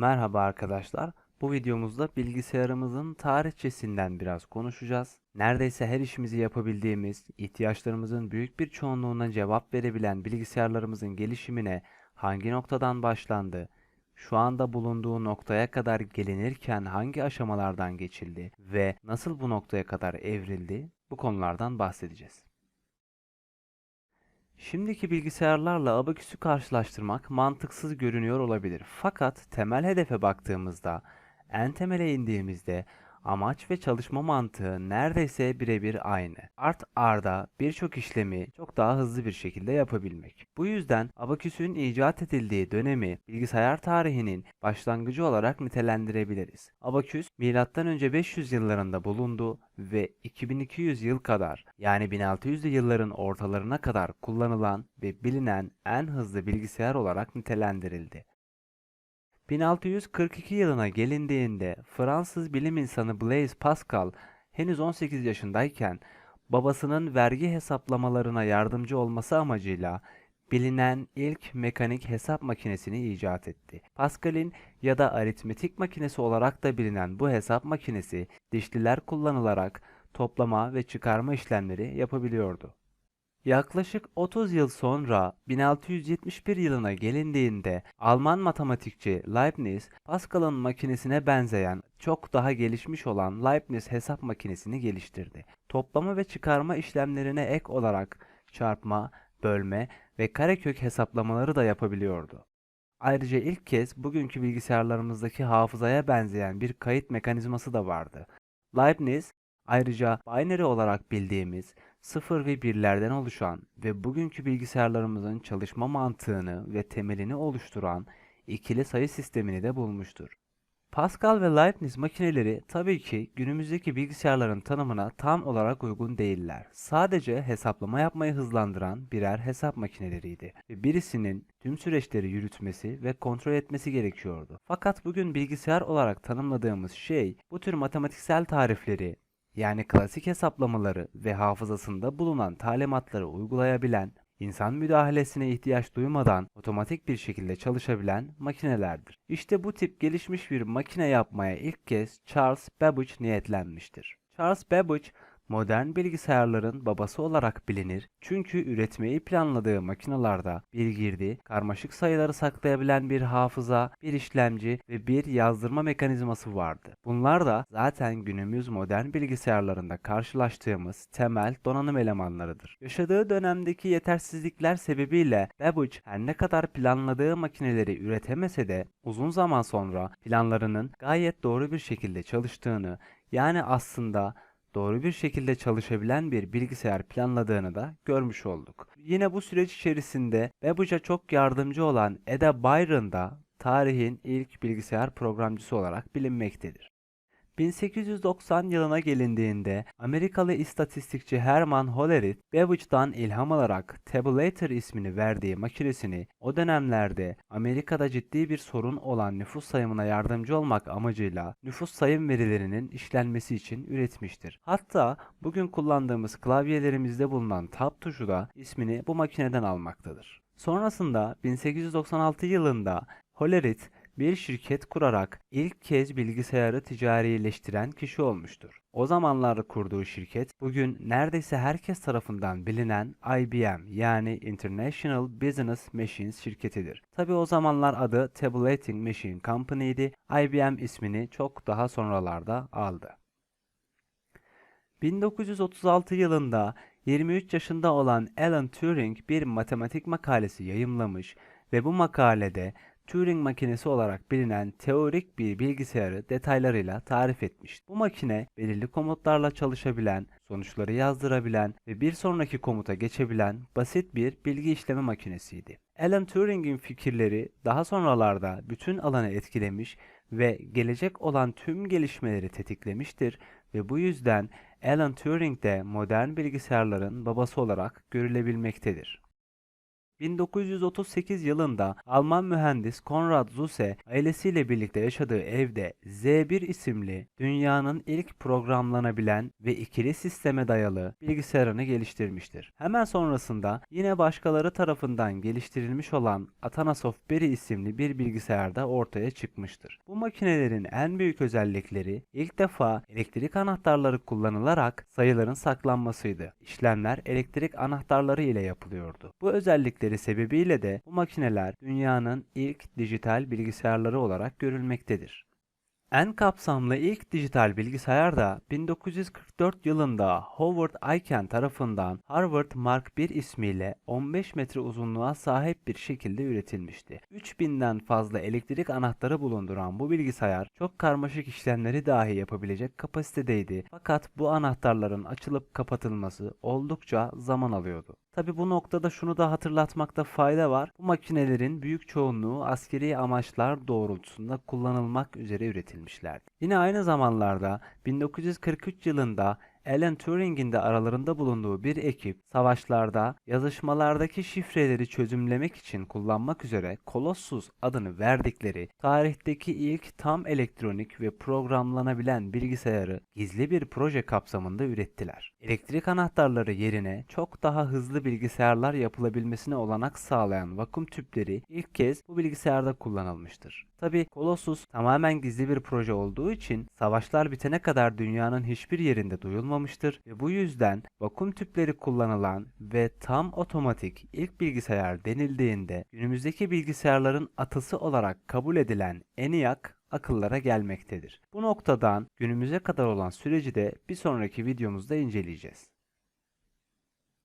Merhaba arkadaşlar. Bu videomuzda bilgisayarımızın tarihçesinden biraz konuşacağız. Neredeyse her işimizi yapabildiğimiz, ihtiyaçlarımızın büyük bir çoğunluğuna cevap verebilen bilgisayarlarımızın gelişimine hangi noktadan başlandı, şu anda bulunduğu noktaya kadar gelinirken hangi aşamalardan geçildi ve nasıl bu noktaya kadar evrildi bu konulardan bahsedeceğiz. Şimdiki bilgisayarlarla abaküsü karşılaştırmak mantıksız görünüyor olabilir. Fakat temel hedefe baktığımızda, en temele indiğimizde amaç ve çalışma mantığı neredeyse birebir aynı. Art arda birçok işlemi çok daha hızlı bir şekilde yapabilmek. Bu yüzden abaküsün icat edildiği dönemi bilgisayar tarihinin başlangıcı olarak nitelendirebiliriz. Abaküs M.Ö. 500 yıllarında bulundu ve 2200 yıl kadar yani 1600'lü yılların ortalarına kadar kullanılan ve bilinen en hızlı bilgisayar olarak nitelendirildi. 1642 yılına gelindiğinde Fransız bilim insanı Blaise Pascal henüz 18 yaşındayken babasının vergi hesaplamalarına yardımcı olması amacıyla bilinen ilk mekanik hesap makinesini icat etti. Pascal'in ya da aritmetik makinesi olarak da bilinen bu hesap makinesi dişliler kullanılarak toplama ve çıkarma işlemleri yapabiliyordu. Yaklaşık 30 yıl sonra 1671 yılına gelindiğinde Alman matematikçi Leibniz, Pascal'ın makinesine benzeyen çok daha gelişmiş olan Leibniz hesap makinesini geliştirdi. Toplama ve çıkarma işlemlerine ek olarak çarpma, bölme ve karekök hesaplamaları da yapabiliyordu. Ayrıca ilk kez bugünkü bilgisayarlarımızdaki hafızaya benzeyen bir kayıt mekanizması da vardı. Leibniz ayrıca binary olarak bildiğimiz 0 ve 1'lerden oluşan ve bugünkü bilgisayarlarımızın çalışma mantığını ve temelini oluşturan ikili sayı sistemini de bulmuştur. Pascal ve Leibniz makineleri tabii ki günümüzdeki bilgisayarların tanımına tam olarak uygun değiller. Sadece hesaplama yapmayı hızlandıran birer hesap makineleriydi ve birisinin tüm süreçleri yürütmesi ve kontrol etmesi gerekiyordu. Fakat bugün bilgisayar olarak tanımladığımız şey bu tür matematiksel tarifleri yani klasik hesaplamaları ve hafızasında bulunan talimatları uygulayabilen, insan müdahalesine ihtiyaç duymadan otomatik bir şekilde çalışabilen makinelerdir. İşte bu tip gelişmiş bir makine yapmaya ilk kez Charles Babbage niyetlenmiştir. Charles Babbage modern bilgisayarların babası olarak bilinir çünkü üretmeyi planladığı makinalarda bir girdi, karmaşık sayıları saklayabilen bir hafıza, bir işlemci ve bir yazdırma mekanizması vardı. Bunlar da zaten günümüz modern bilgisayarlarında karşılaştığımız temel donanım elemanlarıdır. Yaşadığı dönemdeki yetersizlikler sebebiyle Babbage her ne kadar planladığı makineleri üretemese de uzun zaman sonra planlarının gayet doğru bir şekilde çalıştığını yani aslında doğru bir şekilde çalışabilen bir bilgisayar planladığını da görmüş olduk. Yine bu süreç içerisinde Babbage'a çok yardımcı olan Ada Byron da tarihin ilk bilgisayar programcısı olarak bilinmektedir. 1890 yılına gelindiğinde Amerikalı istatistikçi Herman Hollerith, Babbage'dan ilham alarak Tabulator ismini verdiği makinesini o dönemlerde Amerika'da ciddi bir sorun olan nüfus sayımına yardımcı olmak amacıyla nüfus sayım verilerinin işlenmesi için üretmiştir. Hatta bugün kullandığımız klavyelerimizde bulunan tab tuşu da ismini bu makineden almaktadır. Sonrasında 1896 yılında Hollerith bir şirket kurarak ilk kez bilgisayarı ticarileştiren kişi olmuştur. O zamanlar kurduğu şirket bugün neredeyse herkes tarafından bilinen IBM yani International Business Machines şirketidir. Tabi o zamanlar adı Tabulating Machine Company'di. IBM ismini çok daha sonralarda aldı. 1936 yılında 23 yaşında olan Alan Turing bir matematik makalesi yayımlamış ve bu makalede Turing makinesi olarak bilinen teorik bir bilgisayarı detaylarıyla tarif etmişti. Bu makine belirli komutlarla çalışabilen, sonuçları yazdırabilen ve bir sonraki komuta geçebilen basit bir bilgi işleme makinesiydi. Alan Turing'in fikirleri daha sonralarda bütün alanı etkilemiş ve gelecek olan tüm gelişmeleri tetiklemiştir ve bu yüzden Alan Turing de modern bilgisayarların babası olarak görülebilmektedir. 1938 yılında Alman mühendis Konrad Zuse ailesiyle birlikte yaşadığı evde Z1 isimli dünyanın ilk programlanabilen ve ikili sisteme dayalı bilgisayarını geliştirmiştir. Hemen sonrasında yine başkaları tarafından geliştirilmiş olan Atanasov Berry isimli bir bilgisayarda ortaya çıkmıştır. Bu makinelerin en büyük özellikleri ilk defa elektrik anahtarları kullanılarak sayıların saklanmasıydı. İşlemler elektrik anahtarları ile yapılıyordu. Bu özellikleri sebebiyle de bu makineler dünyanın ilk dijital bilgisayarları olarak görülmektedir. En kapsamlı ilk dijital bilgisayar da 1944 yılında Howard Aiken tarafından Harvard Mark I ismiyle 15 metre uzunluğa sahip bir şekilde üretilmişti. 3000'den fazla elektrik anahtarı bulunduran bu bilgisayar çok karmaşık işlemleri dahi yapabilecek kapasitedeydi. Fakat bu anahtarların açılıp kapatılması oldukça zaman alıyordu. Tabi bu noktada şunu da hatırlatmakta fayda var. Bu makinelerin büyük çoğunluğu askeri amaçlar doğrultusunda kullanılmak üzere üretilmişlerdi. Yine aynı zamanlarda 1943 yılında Alan Turing'in de aralarında bulunduğu bir ekip savaşlarda yazışmalardaki şifreleri çözümlemek için kullanmak üzere Colossus adını verdikleri tarihteki ilk tam elektronik ve programlanabilen bilgisayarı gizli bir proje kapsamında ürettiler. Elektrik anahtarları yerine çok daha hızlı bilgisayarlar yapılabilmesine olanak sağlayan vakum tüpleri ilk kez bu bilgisayarda kullanılmıştır. Tabi Colossus tamamen gizli bir proje olduğu için savaşlar bitene kadar dünyanın hiçbir yerinde duyulmamıştır ve bu yüzden vakum tüpleri kullanılan ve tam otomatik ilk bilgisayar denildiğinde günümüzdeki bilgisayarların atası olarak kabul edilen ENIAC akıllara gelmektedir. Bu noktadan günümüze kadar olan süreci de bir sonraki videomuzda inceleyeceğiz.